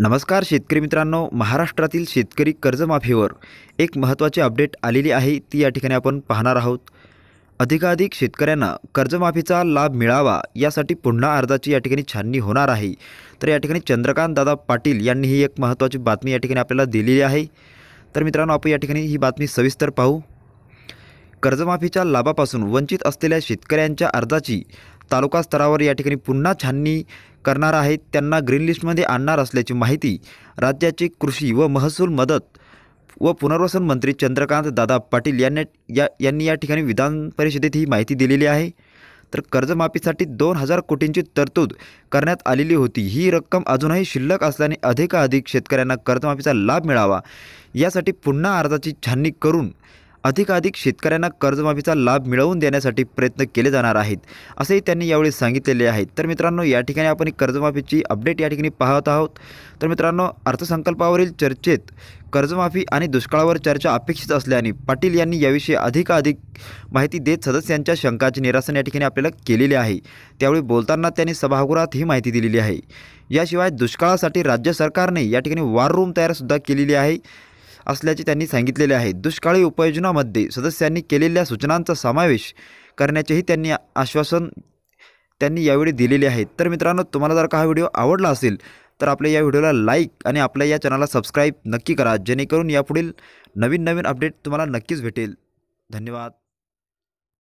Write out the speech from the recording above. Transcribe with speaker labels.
Speaker 1: नमस्कार शेतकरी मित्रांनो महाराष्ट्रातील शेतकरी कर्जमाफीवर एक महत्त्वाची अपडेट आलेली आहे ती या ठिकाणी आपण पाहणार आहोत. अधिकाधिक शेतकऱ्यांना कर्जमाफीचा लाभ मिळावा यासाठी पुन्हा अर्जाची या ठिकाणी छाननी होणार आहे. तर या ठिकाणी चंद्रकांत दादा पाटील यांनी ही एक महत्त्वाची बातमी या ठिकाणी आपल्याला दिलेली आहे. तर मित्रांनो आपण या ठिकाणी ही बातमी सविस्तर पाहू. कर्जमाफीच्या लाभापासून वंचित असलेल्या शेतकऱ्यांच्या अर्जाची तालुका स्तरावर या ठिकाणी पुन्हा छाननी करणार आहेत. त्यांना ग्रीन लिस्टमध्ये आणणार असल्याची माहिती राज्याचे कृषी व महसूल मदत व पुनर्वसन मंत्री चंद्रकांत दादा पाटील यांनी या यांनी या ठिकाणी विधान परिषदेत ही माहिती दिलेली आहे. तर कर्जमाफीसाठी दोन हजार कोटींची तरतूद करण्यात आलेली होती. ही रक्कम अजूनही शिल्लक असल्याने अधिकाधिक शेतकऱ्यांना कर्जमाफीचा लाभ मिळावा. यासाठी पुन्हा अर्जाची छाननी करून अधिकाधिक शेतकऱ्यांना कर्जमाफीचा लाभ मिळवून देण्यासाठी प्रयत्न केले जाणार आहेत असेही त्यांनी यावेळी सांगितलेले आहेत तर मित्रांनो या ठिकाणी आपण कर्जमाफीची अपडेट या ठिकाणी पाहत आहोत. तर मित्रांनो अर्थसंकल्पावरील चर्चेत कर्जमाफी आणि दुष्काळावर चर्चा अपेक्षित असल्याने पाटील यांनी याविषयी अधिकाधिक माहिती देत सदस्यांच्या शंकाचे निरासन या ठिकाणी आपल्याला केलेले आहे. त्यावेळी बोलताना त्यांनी सभागृहात ही माहिती दिलेली आहे. याशिवाय दुष्काळासाठी राज्य सरकारने या ठिकाणी वार रूम तयारसुद्धा केलेली आहे. असल्याचे त्यांनी सांगितलेले आहे. दुष्काळी उपाययोजनामध्ये सदस्यांनी केलेल्या सूचनांचा समावेश करण्याचेही त्यांनी आश्वासन त्यांनी यावेळी दिलेले आहे. तर मित्रांनो तुम्हाला जर का हा व्हिडिओ आवडला असेल तर आपल्या या व्हिडिओला लाईक आणि आपल्या या चॅनलला सबस्क्राईब नक्की करा जेणेकरून यापुढील नवीन नवीन अपडेट तुम्हाला नक्कीच भेटेल. धन्यवाद.